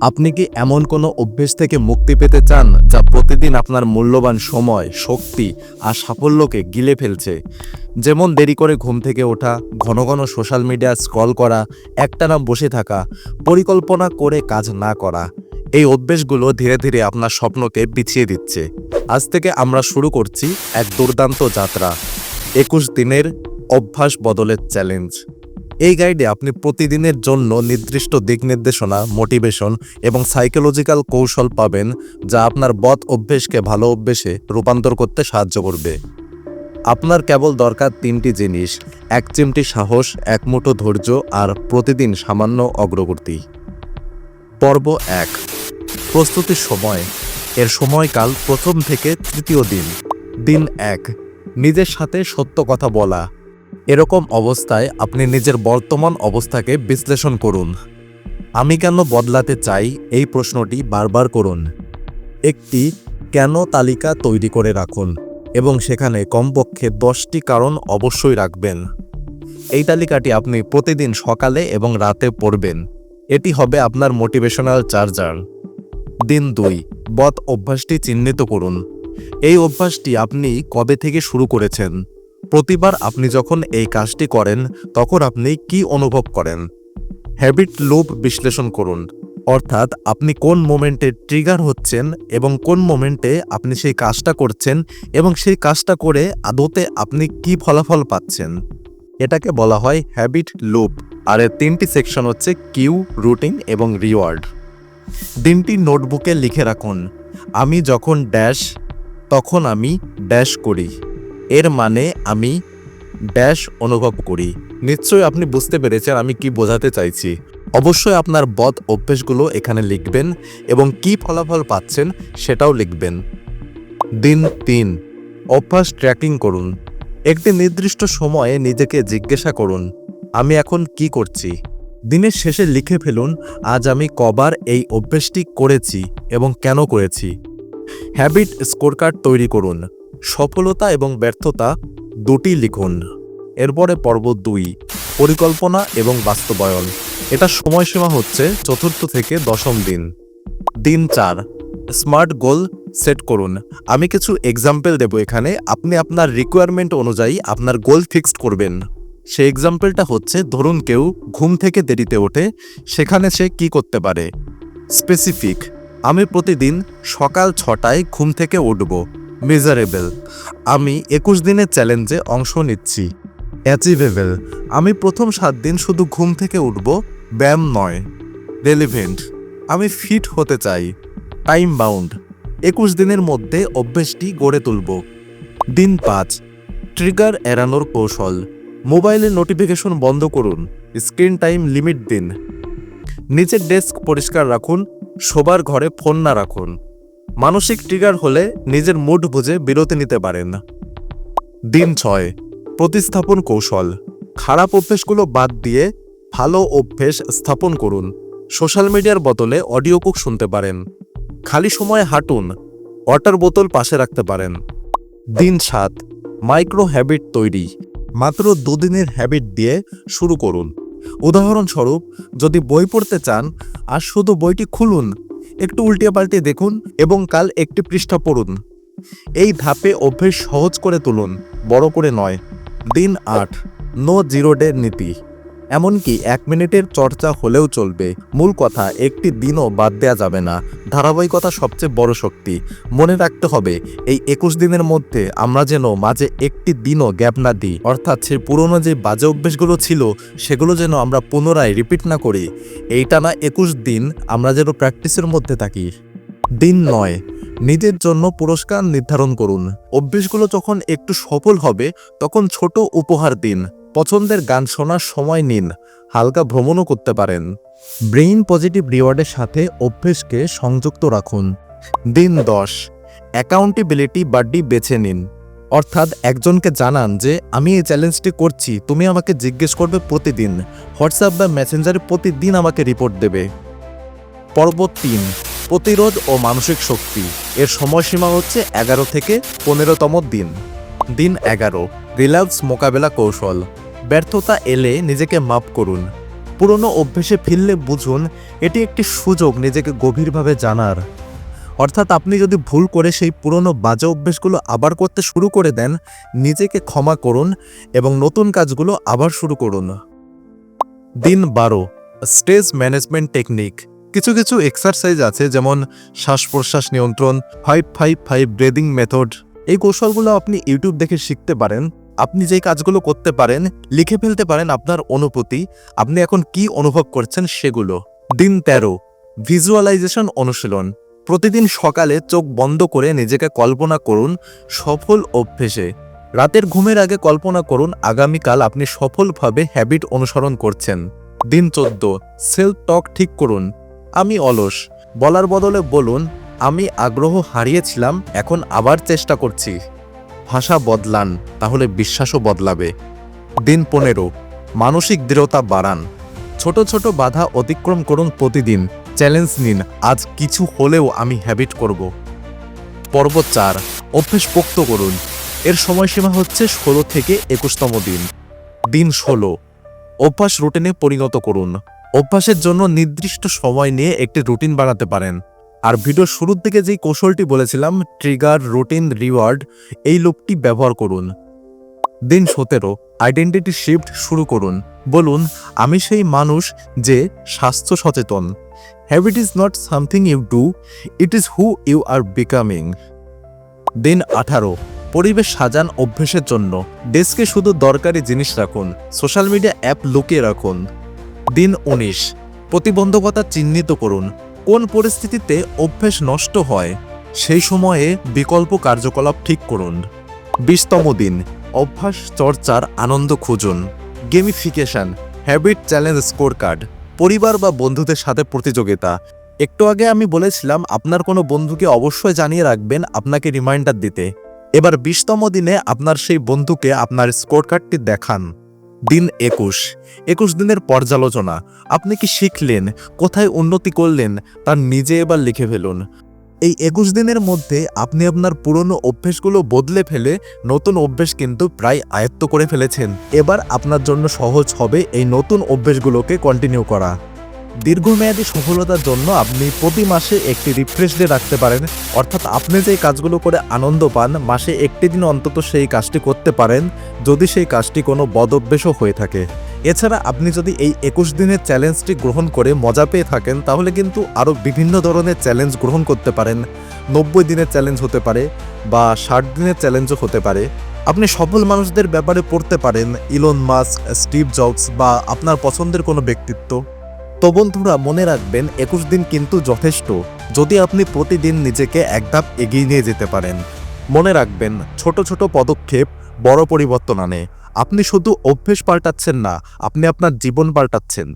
আপনি কি এমন কোনো অভ্যেস থেকে মুক্তি পেতে চান যা প্রতিদিন আপনার মূল্যবান সময়, শক্তি আর সাফল্যকে গিলে ফেলছে? যেমন দেরি করে ঘুম থেকে ওঠা, ঘন ঘন সোশ্যাল মিডিয়া স্ক্রল করা, একটানা বসে থাকা, পরিকল্পনা করে কাজ না করা। এই অভ্যেসগুলো ধীরে ধীরে আপনার স্বপ্নকে পিছিয়ে দিচ্ছে। আজ থেকে আমরা শুরু করছি এক দুর্দান্ত যাত্রা। একুশ দিনের অভ্যাস বদলের চ্যালেঞ্জ এই গাইডে আপনি প্রতিদিনের জন্য নির্দিষ্ট দিক নির্দেশনা মোটিভেশন এবং সাইকোলজিক্যাল কৌশল পাবেন যা আপনার বদ অভ্যেসকে ভালো অভ্যেসে রূপান্তর করতে সাহায্য করবে। আপনার কেবল দরকার তিনটি জিনিস, এক চিমটি সাহস, এক মুঠো ধৈর্য আর প্রতিদিন সামান্য অগ্রগতি। পর্ব এক প্রস্তুতির সময়। এর সময়কাল প্রথম থেকে তৃতীয় দিন। দিন এক, নিজের সাথে সত্য কথা বলা। এরকম অবস্থায় আপনি নিজের বর্তমান অবস্থাকে বিশ্লেষণ করুন। আমি কেন বদলাতে চাই এই প্রশ্নটি বারবার করুন। একটি কেন তালিকা তৈরি করে রাখুন এবং সেখানে কমপক্ষে দশটি কারণ অবশ্যই রাখবেন। এই তালিকাটি আপনি প্রতিদিন সকালে এবং রাতে পড়বেন। এটি হবে আপনার মোটিভেশনাল চার্জার। দিন দুই, বদ অভ্যাসটি চিহ্নিত করুন। এই অভ্যাসটি আপনি কবে থেকে শুরু করেছেন? প্রতিবার আপনি যখন এই কাজটি করেন, তখন আপনি কি অনুভব করেন? হ্যাবিট লুপ বিশ্লেষণ করুন। অর্থাৎ আপনি কোন মোমেন্টে ট্রিগার হচ্ছেন এবং কোন মোমেন্টে আপনি সেই কাজটা করছেন এবং সেই কাজটা করে আদতে আপনি কি ফলাফল পাচ্ছেন। এটাকে বলা হয় হ্যাবিট লুপ আর এর তিনটি সেকশন হচ্ছে কিউ রুটিন এবং রিওয়ার্ড দিনটি নোটবুকে লিখে রাখুন। আমি যখন ড্যাশ তখন আমি ড্যাশ করি। এর মানে আমি ড্যাশ অনুভব করি। নিশ্চয়ই আপনি বুঝতে পেরেছেন আমি কি বোঝাতে চাইছি। অবশ্যই আপনার বদ অভ্যেসগুলো এখানে লিখবেন এবং কি ফলাফল পাচ্ছেন সেটাও লিখবেন। দিন তিন, অভ্যাস ট্র্যাকিং করুন। একটি নির্দিষ্ট সময়ে নিজেকে জিজ্ঞাসা করুন, আমি এখন কি করছি? দিনের শেষে লিখে ফেলুন, আজ আমি কবার এই অভ্যেসটি করেছি এবং কেন করেছি। হ্যাবিট স্কোর কার্ড তৈরি করুন। সফলতা এবং ব্যর্থতা দুটি লিখুন। এরপরে পর্ব দুই, পরিকল্পনা এবং বাস্তবায়ন। এটা সময়সীমা হচ্ছে চতুর্থ থেকে দশম দিন। দিন চার, স্মার্ট গোল সেট করুন। আমি কিছু এক্সাম্পল দেব এখানে। আপনি আপনার রিকোয়ারমেন্ট অনুযায়ী আপনার গোল ফিক্সড করবেন। সেই এক্সাম্পলটা হচ্ছে, ধরুন কেউ ঘুম থেকে দেরিতে ওঠে, সেখানে সে কি করতে পারে? স্পেসিফিক আমি প্রতিদিন সকাল ছটায় ঘুম থেকে উঠব। মেজারেবল আমি একুশ দিনের চ্যালেঞ্জে অংশ নিচ্ছি। অ্যাচিভেবল আমি প্রথম সাত দিন শুধু ঘুম থেকে উঠব, ব্যায়াম নয়। রেলিভেন্ট আমি ফিট হতে চাই। টাইম বাউন্ড একুশ দিনের মধ্যে অভ্যেসটি গড়ে তুলব। দিন পাঁচ। ট্রিগার এড়ানোর কৌশল। মোবাইলের নোটিফিকেশন বন্ধ করুন। স্ক্রিন টাইম লিমিট দিন। নিচের ডেস্ক পরিষ্কার রাখুন। শোবার ঘরে ফোন না রাখুন। মানসিক ট্রিগার হলে নিজের মুড বুঝে বিরতি নিতে পারেন। দিন ছয়, প্রতিস্থাপন কৌশল। খারাপ অভ্যেসগুলো বাদ দিয়ে ভালো অভ্যেস স্থাপন করুন। সোশ্যাল মিডিয়ার বদলে অডিও কুক শুনতে পারেন। খালি সময়ে হাঁটুন ওয়াটার বোতল পাশে রাখতে পারেন। দিন সাত মাইক্রো হ্যাবিট তৈরি। মাত্র দুদিনের হ্যাবিট দিয়ে শুরু করুন। উদাহরণস্বরূপ, যদি বই পড়তে চান, আর শুধু বইটি খুলুন একটু উল্টে পাল্টে দেখুন এবং কাল একটি পৃষ্ঠা পড়ুন। এই ধাপে অভ্যেস সহজ করে তুলুন, বড় করে নয়। দিন আট, নো জিরো ডে নীতি। এমনকি এক মিনিটের চর্চা হলেও চলবে। মূল কথা, একটি দিনও বাদ দেওয়া যাবে না। ধারাবাহিকতা সবচেয়ে বড় শক্তি। মনে রাখতে হবে, এই একুশ দিনের মধ্যে আমরা যেন মাঝে একটি দিনও গ্যাপ না দিই। অর্থাৎ সে পুরনো যে বাজে অভ্যেসগুলো ছিল, সেগুলো যেন আমরা পুনরায় রিপিট না করি। এইটা না একুশ দিন, আমরা যেন প্র্যাকটিসের মধ্যে থাকি। দিন নয়, নিজের জন্য পুরস্কার নির্ধারণ করুন। অভ্যেসগুলো যখন একটু সফল হবে, তখন ছোট উপহার দিন। পছন্দের গান শোনার সময় নিন, হালকা ভ্রমণও করতে পারেন। ব্রেইন পজিটিভ রিওয়ার্ডের সাথে অভ্যেসকে সংযুক্ত রাখুন। দিন দশ, অ্যাকাউন্টেবিলিটি বাড্ডি বেছে নিন। অর্থাৎ একজনকে জানান যে, আমি এই চ্যালেঞ্জটি করছি, তুমি আমাকে জিজ্ঞেস করবে প্রতিদিন। হোয়াটসঅ্যাপ বা মেসেঞ্জারে প্রতিদিন আমাকে রিপোর্ট দেবে। পর্ব তিন, প্রতিরোধ ও মানসিক শক্তি। এর সময়সীমা হচ্ছে এগারো থেকে পনেরোতম দিন। দিন এগারো, রিল্যাক্স মোকাবেলা কৌশল। ব্যর্থতা এলে নিজেকে মাপ করুন। পুরনো অভ্যেসে ফিরলে বুঝুন, এটি একটি সুযোগ নিজেকে গভীরভাবে জানার। অর্থাৎ আপনি যদি ভুল করে সেই পুরনো বাজে অভ্যেসগুলো আবার করতে শুরু করে দেন, নিজেকে ক্ষমা করুন এবং নতুন কাজগুলো আবার শুরু করুন। দিন বারো স্টেজ ম্যানেজমেন্ট টেকনিক। কিছু কিছু এক্সারসাইজ আছে যেমন শ্বাস প্রশ্বাস নিয়ন্ত্রণ five five five breathing method এই কৌশলগুলো আপনি ইউটিউব দেখে শিখতে পারেন। আপনি যেই কাজগুলো করতে পারেন, লিখে ফেলতে পারেন আপনার অনুভূতি, আপনি এখন কি অনুভব করছেন সেগুলো। দিন তেরো, ভিজুয়ালাইজেশন অনুশীলন। প্রতিদিন সকালে চোখ বন্ধ করে নিজেকে কল্পনা করুন সফল অভ্যেসে। রাতের ঘুমের আগে কল্পনা করুন আগামীকাল আপনি সফলভাবে হ্যাবিট অনুসরণ করছেন। দিন চোদ্দ সেলফ টক ঠিক করুন। আমি অলস, বলার বদলে বলুন, আমি আগ্রহ হারিয়েছিলাম, এখন আবার চেষ্টা করছি। ভাষা বদলান, তাহলে বিশ্বাসও বদলাবে। দিন পনেরো, মানসিক দৃঢ়তা বাড়ান। ছোট ছোট বাধা অতিক্রম করুন প্রতিদিন। চ্যালেঞ্জ নিন, আজ কিছু হলেও আমি হ্যাবিট করব। পর্ব চার অভ্যেস পোক্ত করুন। এর সময়সীমা হচ্ছে ষোলো থেকে একুশতম দিন। দিন ষোলো, অভ্যাস রুটিনে পরিণত করুন। অভ্যাসের জন্য নির্দিষ্ট সময় নিয়ে একটি রুটিন বানাতে পারেন। আর ভিডিওর শুরুর দিকে যেই কৌশলটি বলেছিলাম ট্রিগার রুটিন রিওয়ার্ড এই লুপটি ব্যবহার করুন। দিন সতেরো আইডেন্টিটি শিফট শুরু করুন। বলুন, আমি সেই মানুষ যে স্বাস্থ্য সচেতন। Habit is not something you do it is who you are becoming দিন আঠারো, পরিবেশ সাজান অভ্যেসের জন্য। ডেস্কে শুধু দরকারি জিনিস রাখুন সোশ্যাল মিডিয়া অ্যাপ লুকিয়ে রাখুন। দিন উনিশ, প্রতিবন্ধকতা চিহ্নিত করুন। কোন পরিস্থিতিতে অভ্যেস নষ্ট হয়, সেই সময়ে বিকল্প কার্যকলাপ ঠিক করুন। বিশতম দিন, অভ্যাস, চর্চার আনন্দ খুঁজুন। Gamification, habit challenge score card পরিবার বা বন্ধুদের সাথে প্রতিযোগিতা। একটু আগে আমি বলেছিলাম, আপনার কোনো বন্ধুকে অবশ্যই জানিয়ে রাখবেন আপনাকে রিমাইন্ডার দিতে। এবার বিশতম দিনে আপনার সেই বন্ধুকে আপনার স্কোর কার্ডটি দেখান। দিন একুশ। একুশ দিনের পর্যালোচনা। আপনি কি শিখলেন? কোথায় উন্নতি করলেন? তার নিজে এবার লিখে ফেলুন। এই একুশ দিনের মধ্যে আপনি আপনার পুরনো অভ্যেসগুলো বদলে ফেলে নতুন অভ্যেস কিন্তু প্রায় আয়ত্ত করে ফেলেছেন। এবার আপনার জন্য সহজ হবে এই নতুন অভ্যেসগুলোকে কন্টিনিউ করা। দীর্ঘমেয়াদী সফলতার জন্য আপনি প্রতি মাসে একটি রিফ্রেশ ডে রাখতে পারেন। অর্থাৎ আপনি যে কাজগুলো করে আনন্দ পান, মাসে একটি দিন অন্তত সেই কাজটি করতে পারেন, যদি সেই কাজটি কোনো বদভ্যেসও হয়ে থাকে। এছাড়া আপনি যদি এই একুশ দিনের চ্যালেঞ্জটি গ্রহণ করে মজা পেয়ে থাকেন, তাহলে কিন্তু আরও বিভিন্ন ধরনের চ্যালেঞ্জ গ্রহণ করতে পারেন। নব্বই দিনের চ্যালেঞ্জ হতে পারে বা ষাট দিনের চ্যালেঞ্জও হতে পারে। আপনি সফল মানুষদের ব্যাপারে পড়তে পারেন ইলন মাস্ক স্টিভ জবস বা আপনার পছন্দের কোনো ব্যক্তিত্ব। তো বন্ধুরা মনে রাখবেন, একুশ দিন কিন্তু যথেষ্ট। যদি আপনি প্রতিদিন নিজেকে এক ধাপ এগিয়ে নিয়ে যেতে পারেন। মনে রাখবেন, ছোট ছোট পদক্ষেপ বড় পরিবর্তন আনে। আপনি শুধু অভ্যেস পাল্টাচ্ছেন না, আপনি আপনার জীবন পাল্টাচ্ছেন।